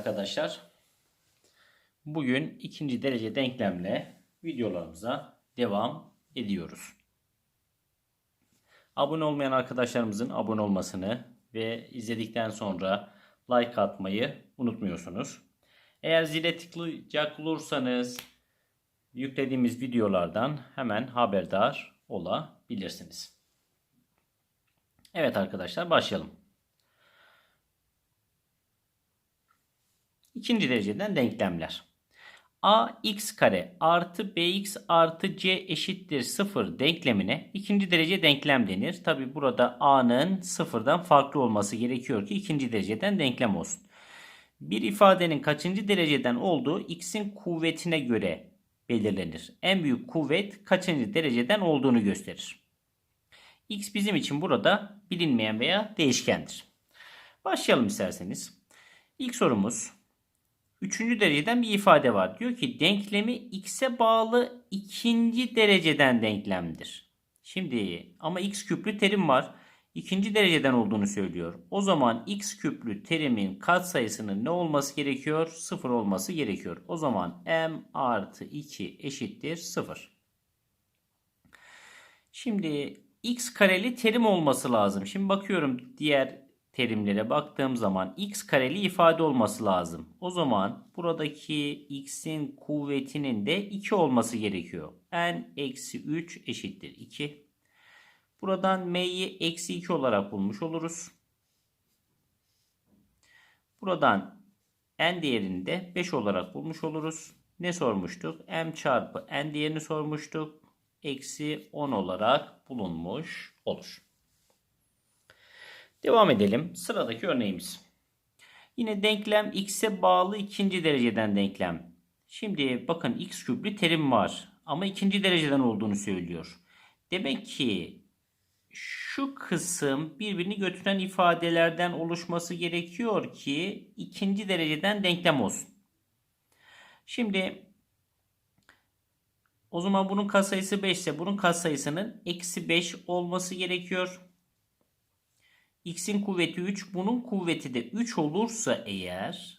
arkadaşlar. Bugün ikinci derece denklemle videolarımıza devam ediyoruz. Abone olmayan arkadaşlarımızın abone olmasını ve izledikten sonra like atmayı unutmuyorsunuz. Eğer zile tıklayacak olursanız yüklediğimiz videolardan hemen haberdar olabilirsiniz. Evet arkadaşlar başlayalım. İkinci dereceden denklemler. a x kare artı bx artı c eşittir 0 denklemine ikinci derece denklem denir. Tabi burada a'nın sıfırdan farklı olması gerekiyor ki ikinci dereceden denklem olsun. Bir ifadenin kaçıncı dereceden olduğu x'in kuvvetine göre belirlenir. En büyük kuvvet kaçıncı dereceden olduğunu gösterir. x bizim için burada bilinmeyen veya değişkendir. Başlayalım isterseniz. İlk sorumuz Üçüncü dereceden bir ifade var. Diyor ki denklemi x'e bağlı ikinci dereceden denklemdir. Şimdi ama x küplü terim var. İkinci dereceden olduğunu söylüyor. O zaman x küplü terimin katsayısının ne olması gerekiyor? Sıfır olması gerekiyor. O zaman m artı 2 eşittir sıfır. Şimdi x kareli terim olması lazım. Şimdi bakıyorum diğer terimlere baktığım zaman x kareli ifade olması lazım. O zaman buradaki x'in kuvvetinin de 2 olması gerekiyor. n eksi 3 eşittir 2. Buradan m'yi eksi 2 olarak bulmuş oluruz. Buradan n değerini de 5 olarak bulmuş oluruz. Ne sormuştuk? m çarpı n değerini sormuştuk. Eksi 10 olarak bulunmuş olur. Devam edelim. Sıradaki örneğimiz. Yine denklem x'e bağlı ikinci dereceden denklem. Şimdi bakın x küplü terim var. Ama ikinci dereceden olduğunu söylüyor. Demek ki şu kısım birbirini götüren ifadelerden oluşması gerekiyor ki ikinci dereceden denklem olsun. Şimdi o zaman bunun katsayısı 5 ise bunun katsayısının eksi 5 olması gerekiyor x'in kuvveti 3 bunun kuvveti de 3 olursa eğer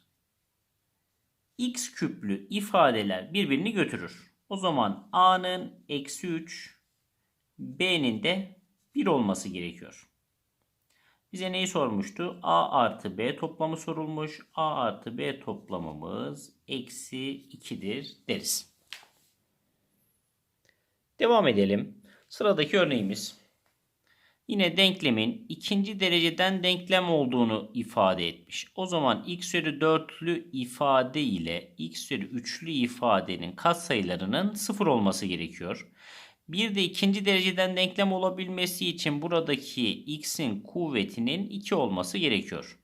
x küplü ifadeler birbirini götürür. O zaman a'nın eksi 3 b'nin de 1 olması gerekiyor. Bize neyi sormuştu? A artı B toplamı sorulmuş. A artı B toplamımız eksi 2'dir deriz. Devam edelim. Sıradaki örneğimiz. Yine denklemin ikinci dereceden denklem olduğunu ifade etmiş. O zaman x üzeri dörtlü ifade ile x üzeri üçlü ifadenin katsayılarının sıfır olması gerekiyor. Bir de ikinci dereceden denklem olabilmesi için buradaki x'in kuvvetinin 2 olması gerekiyor.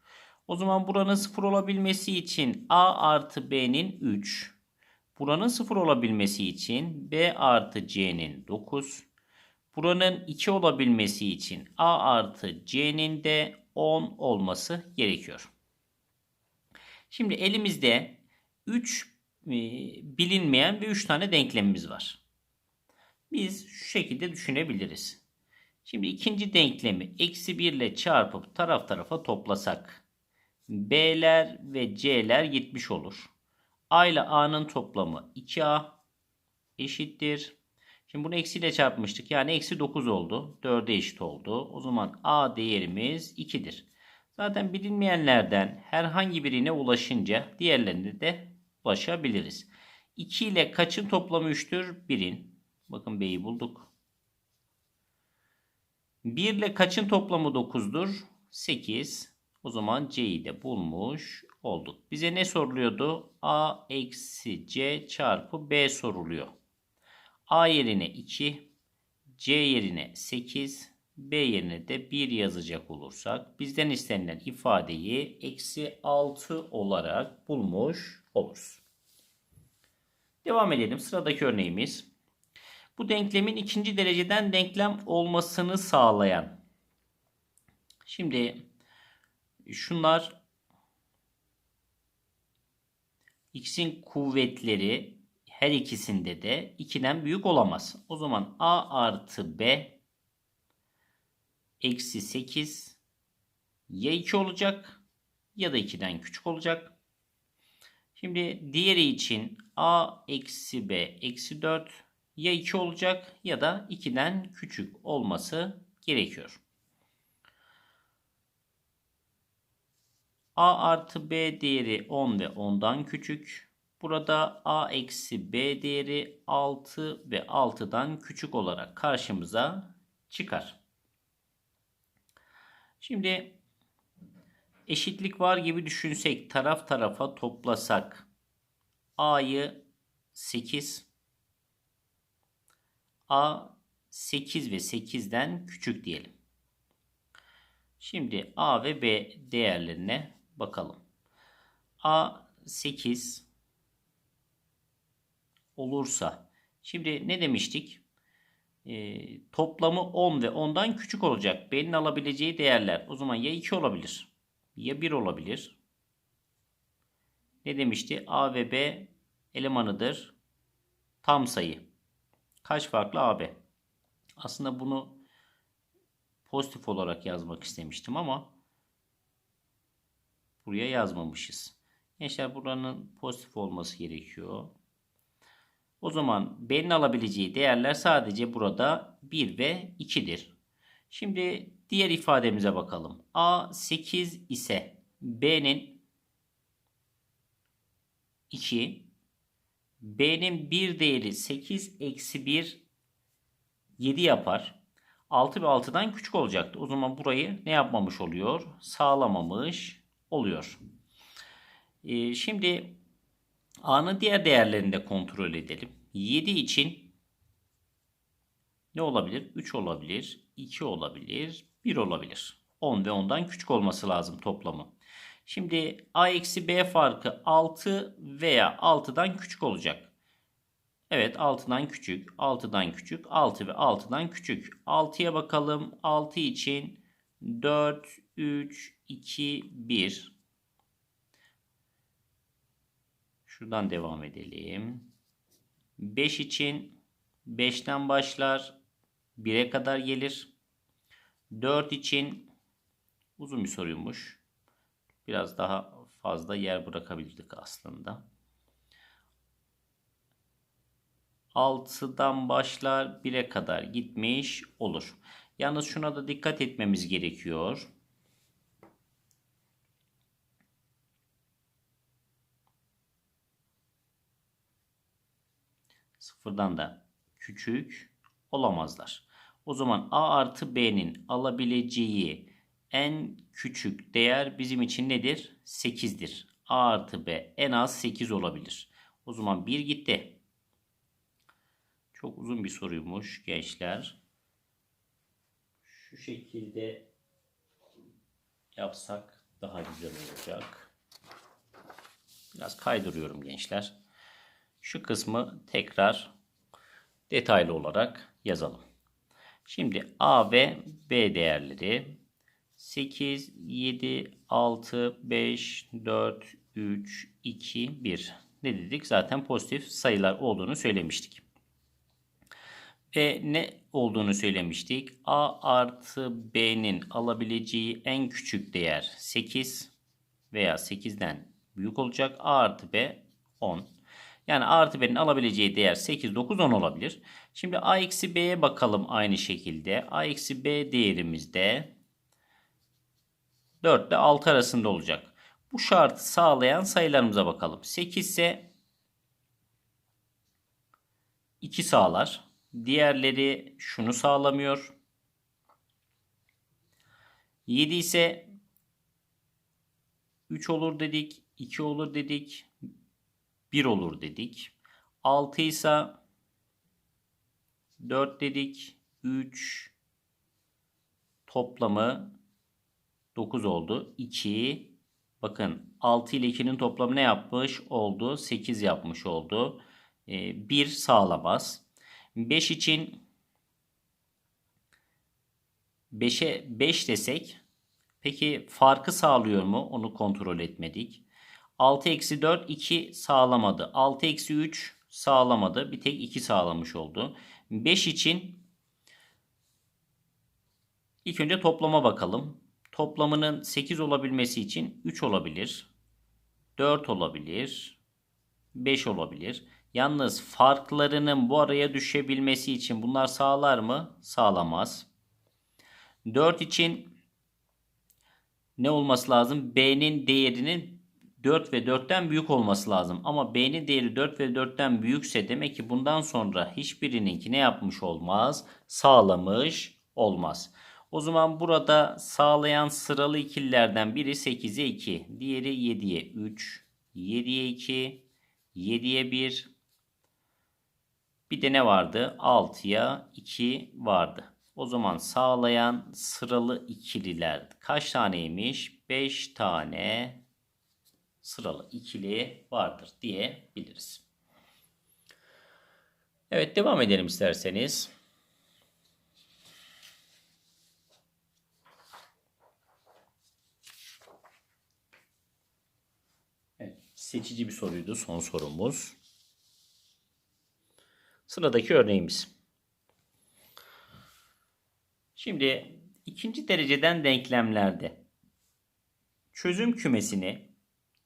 O zaman buranın sıfır olabilmesi için a artı b'nin 3, buranın sıfır olabilmesi için b artı c'nin 9, Buranın 2 olabilmesi için A artı C'nin de 10 olması gerekiyor. Şimdi elimizde 3 e, bilinmeyen ve 3 tane denklemimiz var. Biz şu şekilde düşünebiliriz. Şimdi ikinci denklemi eksi 1 ile çarpıp taraf tarafa toplasak B'ler ve C'ler gitmiş olur. A ile A'nın toplamı 2A eşittir Şimdi bunu eksiyle çarpmıştık. Yani eksi 9 oldu. 4'e eşit oldu. O zaman A değerimiz 2'dir. Zaten bilinmeyenlerden herhangi birine ulaşınca diğerlerine de ulaşabiliriz. 2 ile kaçın toplamı 3'tür? 1'in. Bakın B'yi bulduk. 1 ile kaçın toplamı 9'dur? 8. O zaman C'yi de bulmuş olduk. Bize ne soruluyordu? A eksi C çarpı B soruluyor. A yerine 2, C yerine 8, B yerine de 1 yazacak olursak bizden istenilen ifadeyi eksi 6 olarak bulmuş oluruz. Devam edelim. Sıradaki örneğimiz. Bu denklemin ikinci dereceden denklem olmasını sağlayan. Şimdi şunlar x'in kuvvetleri her ikisinde de 2'den büyük olamaz. O zaman a artı b eksi 8 ya 2 olacak ya da 2'den küçük olacak. Şimdi diğeri için a eksi b eksi 4 ya 2 olacak ya da 2'den küçük olması gerekiyor. a artı b değeri 10 ve 10'dan küçük. Burada a eksi b değeri 6 ve 6'dan küçük olarak karşımıza çıkar. Şimdi eşitlik var gibi düşünsek taraf tarafa toplasak a'yı 8 a 8 ve 8'den küçük diyelim. Şimdi a ve b değerlerine bakalım. a 8 olursa şimdi ne demiştik? Ee, toplamı 10 ve 10'dan küçük olacak. B'nin alabileceği değerler. O zaman ya 2 olabilir ya 1 olabilir. Ne demişti? A ve B elemanıdır. Tam sayı. Kaç farklı AB? Aslında bunu pozitif olarak yazmak istemiştim ama buraya yazmamışız. Gençler buranın pozitif olması gerekiyor. O zaman B'nin alabileceği değerler sadece burada 1 ve 2'dir. Şimdi diğer ifademize bakalım. A 8 ise B'nin 2 B'nin 1 değeri 8 eksi 1 7 yapar. 6 ve 6'dan küçük olacaktı. O zaman burayı ne yapmamış oluyor? Sağlamamış oluyor. Ee, şimdi A'nın diğer değerlerini de kontrol edelim. 7 için ne olabilir? 3 olabilir, 2 olabilir, 1 olabilir. 10 ve 10'dan küçük olması lazım toplamı. Şimdi A eksi B farkı 6 veya 6'dan küçük olacak. Evet 6'dan küçük, 6'dan küçük, 6 ve 6'dan küçük. 6'ya bakalım. 6 için 4, 3, 2, 1. Şuradan devam edelim. 5 için 5'ten başlar. 1'e kadar gelir. 4 için uzun bir soruymuş. Biraz daha fazla yer bırakabilirdik aslında. 6'dan başlar 1'e kadar gitmiş olur. Yalnız şuna da dikkat etmemiz gerekiyor. Sıfırdan da küçük olamazlar. O zaman A artı B'nin alabileceği en küçük değer bizim için nedir? 8'dir. A artı B en az 8 olabilir. O zaman 1 gitti. Çok uzun bir soruymuş gençler. Şu şekilde yapsak daha güzel olacak. Biraz kaydırıyorum gençler. Şu kısmı tekrar detaylı olarak yazalım. Şimdi A ve B değerleri 8, 7, 6, 5, 4, 3, 2, 1. Ne dedik? Zaten pozitif sayılar olduğunu söylemiştik. Ve ne olduğunu söylemiştik? A artı B'nin alabileceği en küçük değer 8 veya 8'den büyük olacak. A artı B 10. Yani A artı B'nin alabileceği değer 8, 9, 10 olabilir. Şimdi A eksi B'ye bakalım aynı şekilde. A eksi B değerimiz de 4 ile 6 arasında olacak. Bu şartı sağlayan sayılarımıza bakalım. 8 ise 2 sağlar. Diğerleri şunu sağlamıyor. 7 ise 3 olur dedik, 2 olur dedik, 1 olur dedik. 6 ise 4 dedik, 3 toplamı 9 oldu. 2 bakın 6 ile 2'nin toplamı ne yapmış oldu? 8 yapmış oldu. 1 ee, sağlamaz. 5 için 5'e 5 desek peki farkı sağlıyor mu? Onu kontrol etmedik. 6 eksi 4 2 sağlamadı. 6 eksi 3 sağlamadı. Bir tek 2 sağlamış oldu. 5 için ilk önce toplama bakalım. Toplamının 8 olabilmesi için 3 olabilir. 4 olabilir. 5 olabilir. Yalnız farklarının bu araya düşebilmesi için bunlar sağlar mı? Sağlamaz. 4 için ne olması lazım? B'nin değerinin 4 ve 4'ten büyük olması lazım. Ama B'nin değeri 4 ve 4'ten büyükse demek ki bundan sonra hiçbirininki ne yapmış olmaz? Sağlamış olmaz. O zaman burada sağlayan sıralı ikililerden biri 8'e 2, diğeri 7'ye 3, 7'ye 2, 7'ye 1, bir de ne vardı? 6'ya 2 vardı. O zaman sağlayan sıralı ikililer kaç taneymiş? 5 tane sıralı ikili vardır diyebiliriz. Evet devam edelim isterseniz. Evet, seçici bir soruydu son sorumuz. Sıradaki örneğimiz. Şimdi ikinci dereceden denklemlerde çözüm kümesini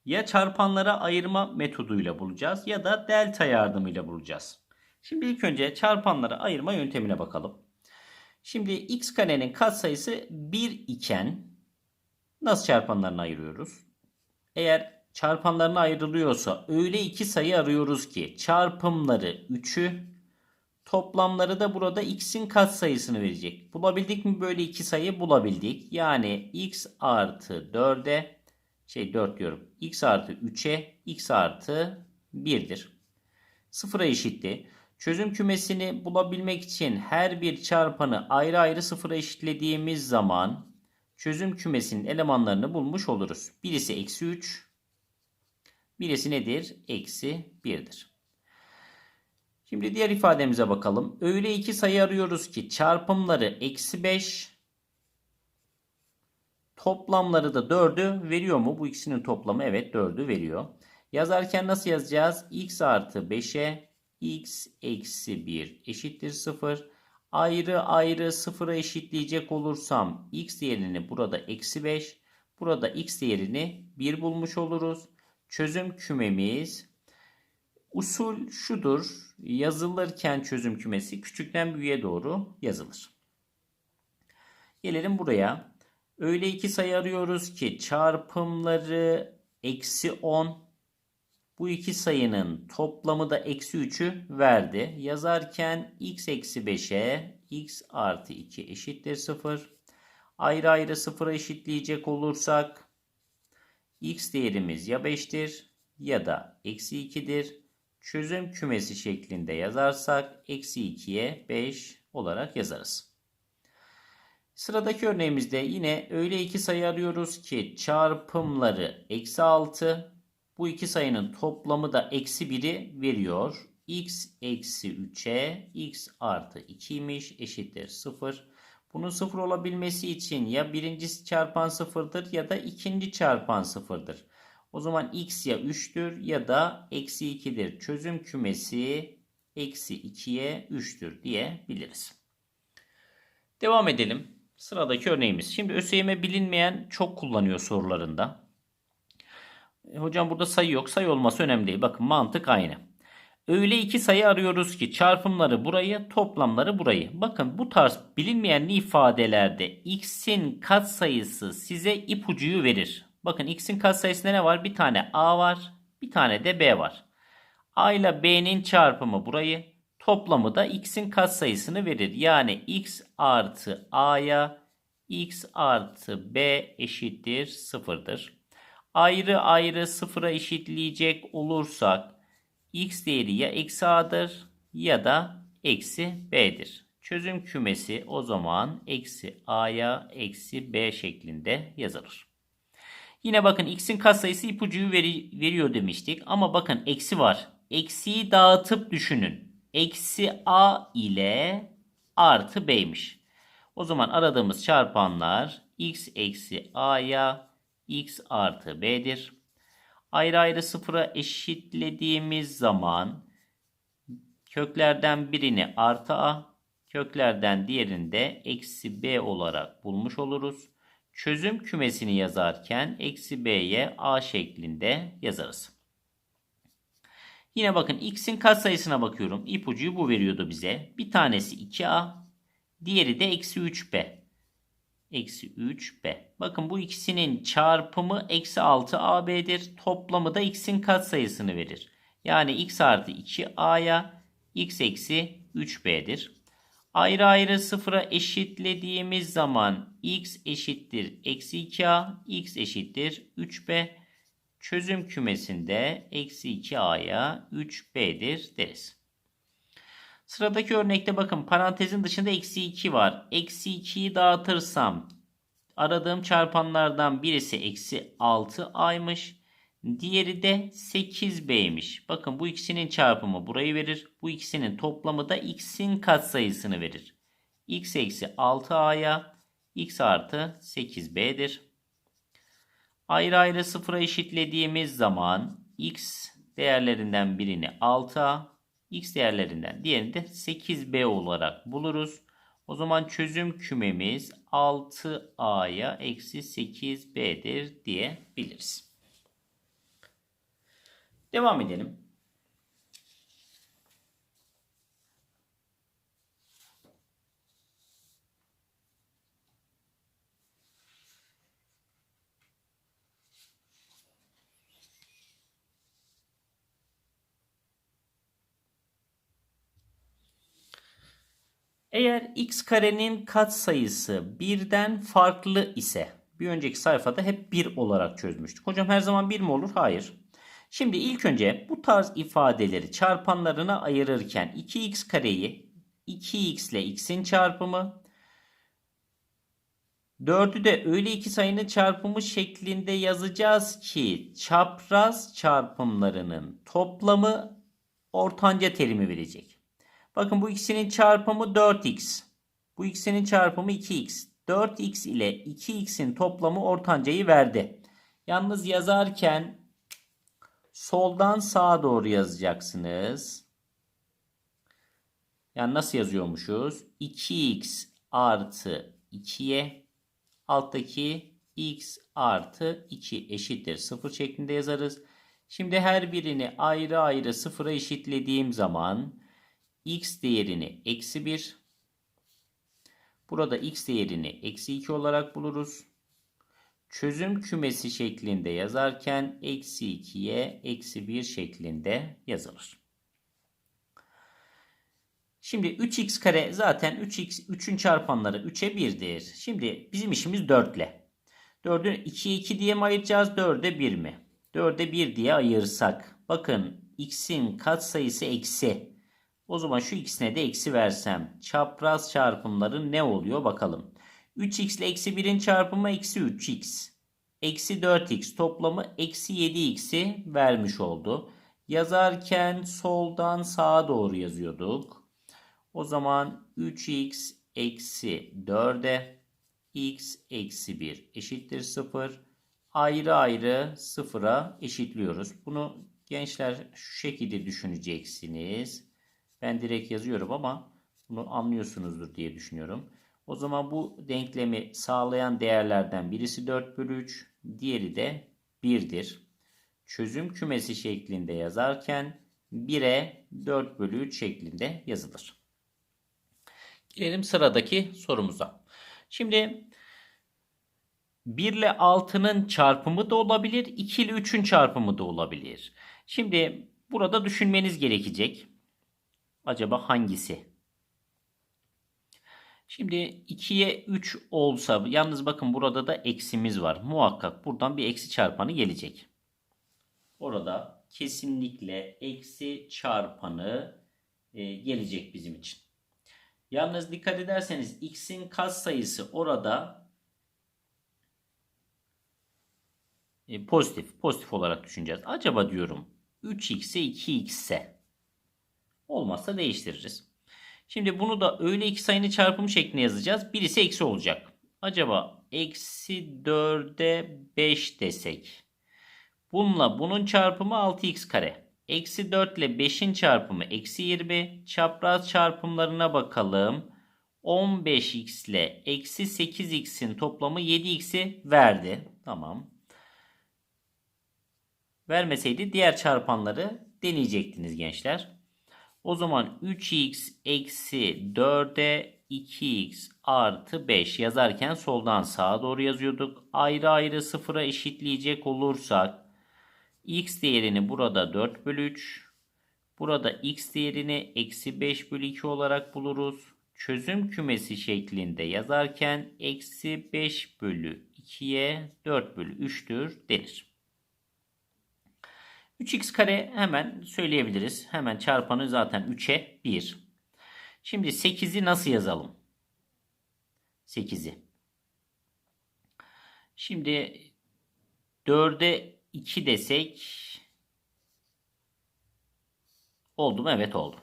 ya çarpanlara ayırma metoduyla bulacağız ya da delta yardımıyla bulacağız. Şimdi ilk önce çarpanlara ayırma yöntemine bakalım. Şimdi x karenin katsayısı 1 iken nasıl çarpanlarını ayırıyoruz? Eğer çarpanlarına ayrılıyorsa öyle iki sayı arıyoruz ki çarpımları 3'ü toplamları da burada x'in katsayısını verecek. Bulabildik mi böyle iki sayı? Bulabildik. Yani x artı 4'e şey 4 diyorum. x artı 3'e x artı 1'dir. Sıfıra eşitti. Çözüm kümesini bulabilmek için her bir çarpanı ayrı ayrı sıfıra eşitlediğimiz zaman çözüm kümesinin elemanlarını bulmuş oluruz. Birisi eksi 3, birisi nedir? Eksi 1'dir. Şimdi diğer ifademize bakalım. Öyle iki sayı arıyoruz ki çarpımları eksi 5 toplamları da 4'ü veriyor mu? Bu ikisinin toplamı evet 4'ü veriyor. Yazarken nasıl yazacağız? x artı 5'e x eksi 1 eşittir 0. Ayrı ayrı 0'a eşitleyecek olursam x değerini burada eksi 5. Burada x değerini 1 bulmuş oluruz. Çözüm kümemiz usul şudur. Yazılırken çözüm kümesi küçükten büyüğe doğru yazılır. Gelelim buraya. Öyle iki sayı arıyoruz ki çarpımları eksi 10. Bu iki sayının toplamı da eksi 3'ü verdi. Yazarken x eksi 5'e x artı 2 eşittir 0. Ayrı ayrı 0'a eşitleyecek olursak x değerimiz ya 5'tir ya da eksi 2'dir. Çözüm kümesi şeklinde yazarsak eksi 2'ye 5 olarak yazarız. Sıradaki örneğimizde yine öyle iki sayı arıyoruz ki çarpımları eksi 6. Bu iki sayının toplamı da eksi 1'i veriyor. x eksi 3'e x artı 2'ymiş eşittir 0. Bunun 0 olabilmesi için ya birincisi çarpan 0'dır ya da ikinci çarpan 0'dır. O zaman x ya 3'tür ya da eksi 2'dir. Çözüm kümesi eksi 2'ye 3'tür diyebiliriz. Devam edelim. Sıradaki örneğimiz. Şimdi ÖSYM bilinmeyen çok kullanıyor sorularında. E, hocam burada sayı yok. Sayı olması önemli değil. Bakın mantık aynı. Öyle iki sayı arıyoruz ki çarpımları burayı, toplamları burayı. Bakın bu tarz bilinmeyen ifadelerde x'in katsayısı size ipucuyu verir. Bakın x'in katsayısında ne var? Bir tane a var, bir tane de b var. a ile b'nin çarpımı burayı, toplamı da x'in katsayısını verir. Yani x artı a'ya x artı b eşittir sıfırdır. Ayrı ayrı sıfıra eşitleyecek olursak x değeri ya eksi a'dır ya da eksi b'dir. Çözüm kümesi o zaman eksi a'ya eksi b şeklinde yazılır. Yine bakın x'in katsayısı ipucuyu veri, veriyor demiştik. Ama bakın eksi var. Eksiyi dağıtıp düşünün. Eksi a ile artı b'ymiş. O zaman aradığımız çarpanlar x eksi a'ya x artı b'dir. Ayrı ayrı sıfıra eşitlediğimiz zaman köklerden birini artı a, köklerden diğerini de eksi b olarak bulmuş oluruz. Çözüm kümesini yazarken eksi b'ye a şeklinde yazarız. Yine bakın x'in katsayısına bakıyorum. İpucuyu bu veriyordu bize. Bir tanesi 2a, diğeri de eksi 3b. Eksi 3b. Bakın bu ikisinin çarpımı eksi 6ab'dir. Toplamı da x'in katsayısını verir. Yani x artı 2a'ya x eksi 3b'dir. Ayrı ayrı sıfıra eşitlediğimiz zaman x eşittir eksi 2a, x eşittir 3b. Çözüm kümesinde eksi 2a'ya 3b'dir deriz. Sıradaki örnekte bakın parantezin dışında eksi 2 var. Eksi 2'yi dağıtırsam aradığım çarpanlardan birisi eksi 6a'ymış. Diğeri de 8b'ymiş. Bakın bu ikisinin çarpımı burayı verir. Bu ikisinin toplamı da x'in katsayısını verir. x eksi 6a'ya x artı 8b'dir. Ayrı ayrı sıfıra eşitlediğimiz zaman x değerlerinden birini 6a, x değerlerinden diğerini de 8b olarak buluruz. O zaman çözüm kümemiz 6a'ya eksi 8b'dir diyebiliriz. Devam edelim. Eğer x karenin katsayısı birden farklı ise bir önceki sayfada hep 1 olarak çözmüştük. Hocam her zaman 1 mi olur? Hayır. Şimdi ilk önce bu tarz ifadeleri çarpanlarına ayırırken 2x kareyi 2x ile x'in çarpımı 4'ü de öyle iki sayının çarpımı şeklinde yazacağız ki çapraz çarpımlarının toplamı ortanca terimi verecek. Bakın bu ikisinin çarpımı 4x. Bu ikisinin çarpımı 2x. 4x ile 2x'in toplamı ortancayı verdi. Yalnız yazarken soldan sağa doğru yazacaksınız. Yani nasıl yazıyormuşuz? 2x artı 2'ye alttaki x artı 2 eşittir 0 şeklinde yazarız. Şimdi her birini ayrı ayrı sıfıra eşitlediğim zaman x değerini eksi 1. Burada x değerini eksi 2 olarak buluruz. Çözüm kümesi şeklinde yazarken eksi 2'ye eksi 1 şeklinde yazılır. Şimdi 3x kare zaten 3x 3'ün çarpanları 3'e 1'dir. Şimdi bizim işimiz 4 ile. 4'ü 2'ye 2 diye mi ayıracağız? 4'e 1 mi? 4'e 1 diye ayırsak. Bakın x'in katsayısı eksi. O zaman şu ikisine de eksi versem çapraz çarpımları ne oluyor bakalım. 3x ile eksi 1'in çarpımı eksi 3x. Eksi 4x toplamı eksi 7x'i vermiş oldu. Yazarken soldan sağa doğru yazıyorduk. O zaman 3x eksi 4'e x eksi 1 eşittir 0. Ayrı ayrı sıfıra eşitliyoruz. Bunu gençler şu şekilde düşüneceksiniz. Ben direkt yazıyorum ama bunu anlıyorsunuzdur diye düşünüyorum. O zaman bu denklemi sağlayan değerlerden birisi 4 bölü 3, diğeri de 1'dir. Çözüm kümesi şeklinde yazarken 1'e 4 bölü 3 şeklinde yazılır. Gelelim sıradaki sorumuza. Şimdi 1 ile 6'nın çarpımı da olabilir, 2 ile 3'ün çarpımı da olabilir. Şimdi burada düşünmeniz gerekecek. Acaba hangisi? Şimdi 2'ye 3 olsa yalnız bakın burada da eksimiz var. Muhakkak buradan bir eksi çarpanı gelecek. Orada kesinlikle eksi çarpanı e, gelecek bizim için. Yalnız dikkat ederseniz x'in katsayısı orada e, pozitif. Pozitif olarak düşüneceğiz. Acaba diyorum 3x'e 2x'e olmazsa değiştiririz. Şimdi bunu da öyle iki sayının çarpımı şeklinde yazacağız. Birisi eksi olacak. Acaba eksi 4'e 5 desek. Bununla bunun çarpımı 6x kare. Eksi 4 ile 5'in çarpımı eksi 20. Çapraz çarpımlarına bakalım. 15x ile eksi 8x'in toplamı 7x'i verdi. Tamam. Vermeseydi diğer çarpanları deneyecektiniz gençler. O zaman 3x eksi 4'e 2x artı 5 yazarken soldan sağa doğru yazıyorduk. Ayrı ayrı sıfıra eşitleyecek olursak x değerini burada 4 bölü 3. Burada x değerini eksi 5 bölü 2 olarak buluruz. Çözüm kümesi şeklinde yazarken eksi 5 bölü 2'ye 4 bölü 3'tür denir. 3x kare hemen söyleyebiliriz. Hemen çarpanı zaten 3'e 1. Şimdi 8'i nasıl yazalım? 8'i. Şimdi 4'e 2 desek oldu mu? Evet oldu.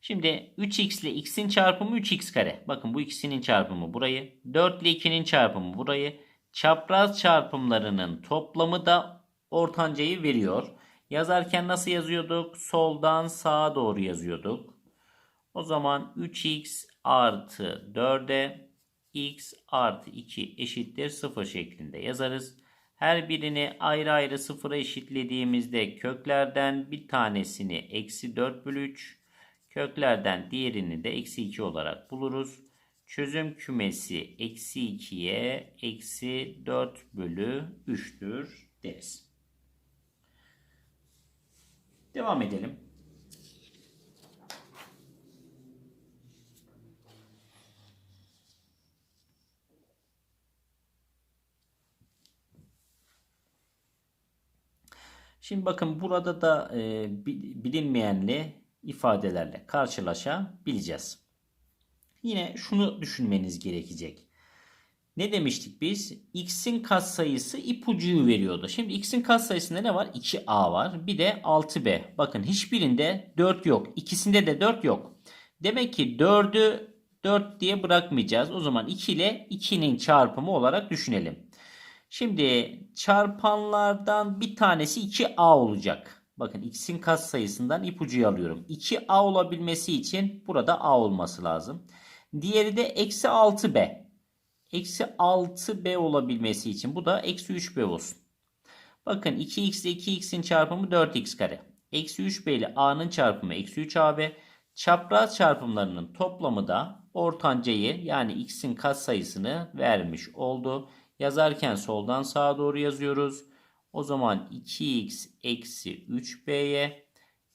Şimdi 3x ile x'in çarpımı 3x kare. Bakın bu ikisinin çarpımı burayı. 4 ile 2'nin çarpımı burayı. Çapraz çarpımlarının toplamı da ortancayı veriyor. Yazarken nasıl yazıyorduk? Soldan sağa doğru yazıyorduk. O zaman 3x artı 4'e x artı 2 eşittir 0 şeklinde yazarız. Her birini ayrı ayrı sıfıra eşitlediğimizde köklerden bir tanesini eksi 4 bölü 3, köklerden diğerini de eksi 2 olarak buluruz. Çözüm kümesi eksi 2'ye eksi 4 bölü 3'tür deriz. Devam edelim. Şimdi bakın burada da e, bilinmeyenli ifadelerle karşılaşabileceğiz. Yine şunu düşünmeniz gerekecek. Ne demiştik biz? X'in katsayısı ipucuyu veriyordu. Şimdi X'in katsayısında ne var? 2A var. Bir de 6B. Bakın hiçbirinde 4 yok. İkisinde de 4 yok. Demek ki 4'ü 4 diye bırakmayacağız. O zaman 2 ile 2'nin çarpımı olarak düşünelim. Şimdi çarpanlardan bir tanesi 2A olacak. Bakın x'in katsayısından ipucuyu alıyorum. 2A olabilmesi için burada A olması lazım. Diğeri de eksi 6B. Eksi 6B olabilmesi için bu da eksi 3B olsun. Bakın 2x ile 2x'in çarpımı 4x kare. Eksi 3B ile A'nın çarpımı eksi 3AB. Çapraz çarpımlarının toplamı da ortancayı yani x'in katsayısını vermiş oldu. Yazarken soldan sağa doğru yazıyoruz. O zaman 2x eksi 3b'ye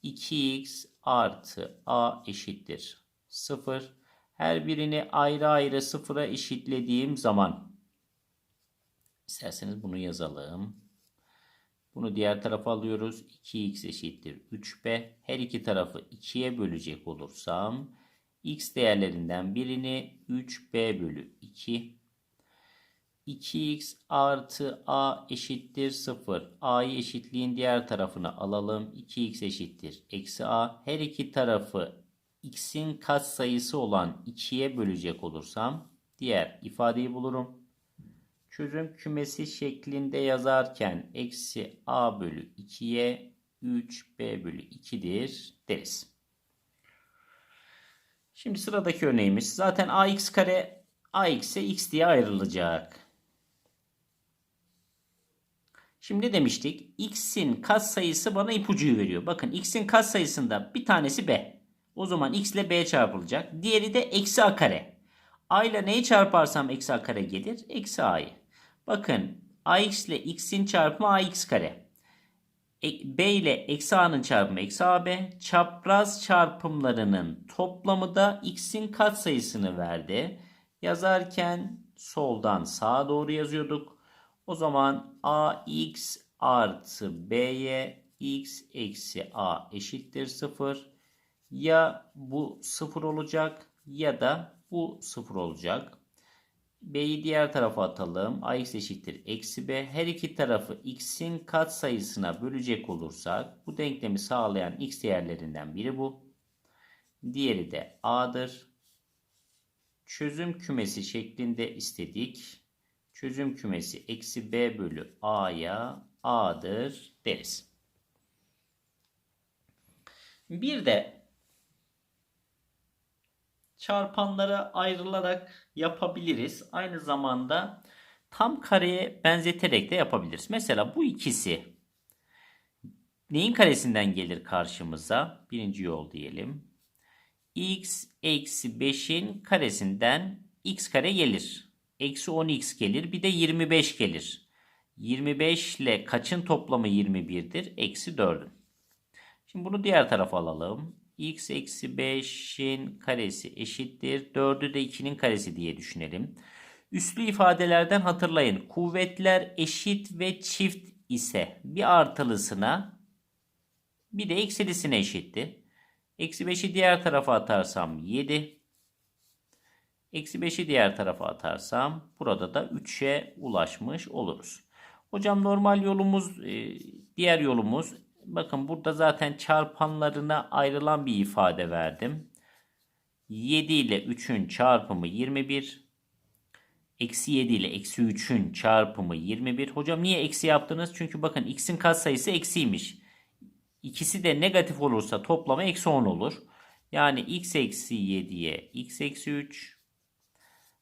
2x artı a eşittir 0. Her birini ayrı ayrı sıfıra eşitlediğim zaman isterseniz bunu yazalım. Bunu diğer tarafa alıyoruz. 2x eşittir 3b. Her iki tarafı 2'ye bölecek olursam x değerlerinden birini 3b bölü 2 2x artı a eşittir 0. a'yı eşitliğin diğer tarafına alalım. 2x eşittir eksi a. Her iki tarafı x'in katsayısı olan 2'ye bölecek olursam diğer ifadeyi bulurum. Çözüm kümesi şeklinde yazarken eksi a bölü 2'ye 3b bölü 2'dir deriz. Şimdi sıradaki örneğimiz zaten ax kare ax'e x diye ayrılacak. Şimdi demiştik? X'in katsayısı bana ipucuyu veriyor. Bakın X'in katsayısında bir tanesi B. O zaman X ile B çarpılacak. Diğeri de eksi A kare. A ile neyi çarparsam eksi A kare gelir? Eksi A'yı. Bakın AX ile X'in çarpımı AX kare. E, B ile eksi A'nın çarpımı eksi AB. Çapraz çarpımlarının toplamı da X'in katsayısını verdi. Yazarken soldan sağa doğru yazıyorduk. O zaman ax artı b'ye x eksi a eşittir 0. Ya bu 0 olacak ya da bu 0 olacak. B'yi diğer tarafa atalım. ax eşittir eksi b. Her iki tarafı x'in katsayısına bölecek olursak bu denklemi sağlayan x değerlerinden biri bu. Diğeri de a'dır. Çözüm kümesi şeklinde istedik çözüm kümesi eksi b bölü a'ya a'dır deriz. Bir de çarpanlara ayrılarak yapabiliriz. Aynı zamanda tam kareye benzeterek de yapabiliriz. Mesela bu ikisi neyin karesinden gelir karşımıza? Birinci yol diyelim. x eksi 5'in karesinden x kare gelir. Eksi 10x gelir. Bir de 25 gelir. 25 ile kaçın toplamı 21'dir? Eksi 4'ün. Şimdi bunu diğer tarafa alalım. X eksi 5'in karesi eşittir. 4'ü de 2'nin karesi diye düşünelim. Üslü ifadelerden hatırlayın. Kuvvetler eşit ve çift ise bir artılısına bir de eksilisine eşitti. Eksi 5'i diğer tarafa atarsam 7. Eksi 5'i diğer tarafa atarsam burada da 3'e ulaşmış oluruz. Hocam normal yolumuz, e, diğer yolumuz. Bakın burada zaten çarpanlarına ayrılan bir ifade verdim. 7 ile 3'ün çarpımı 21. Eksi 7 ile eksi 3'ün çarpımı 21. Hocam niye eksi yaptınız? Çünkü bakın x'in katsayısı eksiymiş. İkisi de negatif olursa toplamı eksi 10 olur. Yani x eksi 7'ye x eksi 3.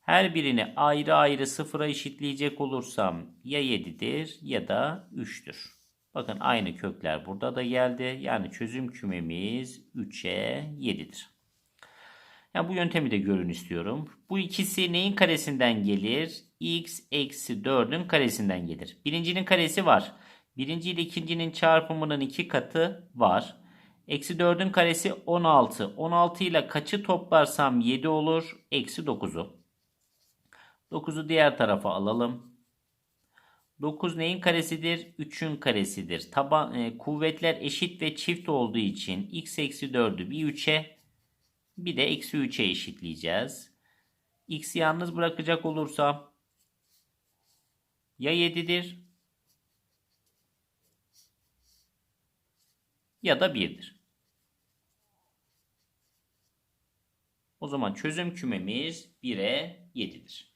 Her birini ayrı ayrı sıfıra eşitleyecek olursam ya 7'dir ya da 3'tür. Bakın aynı kökler burada da geldi. Yani çözüm kümemiz 3'e 7'dir. Yani bu yöntemi de görün istiyorum. Bu ikisi neyin karesinden gelir? x eksi 4'ün karesinden gelir. Birincinin karesi var. Birinci ile ikincinin çarpımının iki katı var. Eksi 4'ün karesi 16. 16 ile kaçı toplarsam 7 olur? Eksi 9'u. 9'u diğer tarafa alalım. 9 neyin karesidir? 3'ün karesidir. Taban, e, kuvvetler eşit ve çift olduğu için x eksi 4'ü bir 3'e bir de eksi 3'e eşitleyeceğiz. X'i yalnız bırakacak olursam ya 7'dir ya da 1'dir. O zaman çözüm kümemiz 1'e 7'dir.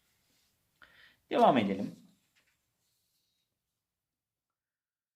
Devam edelim.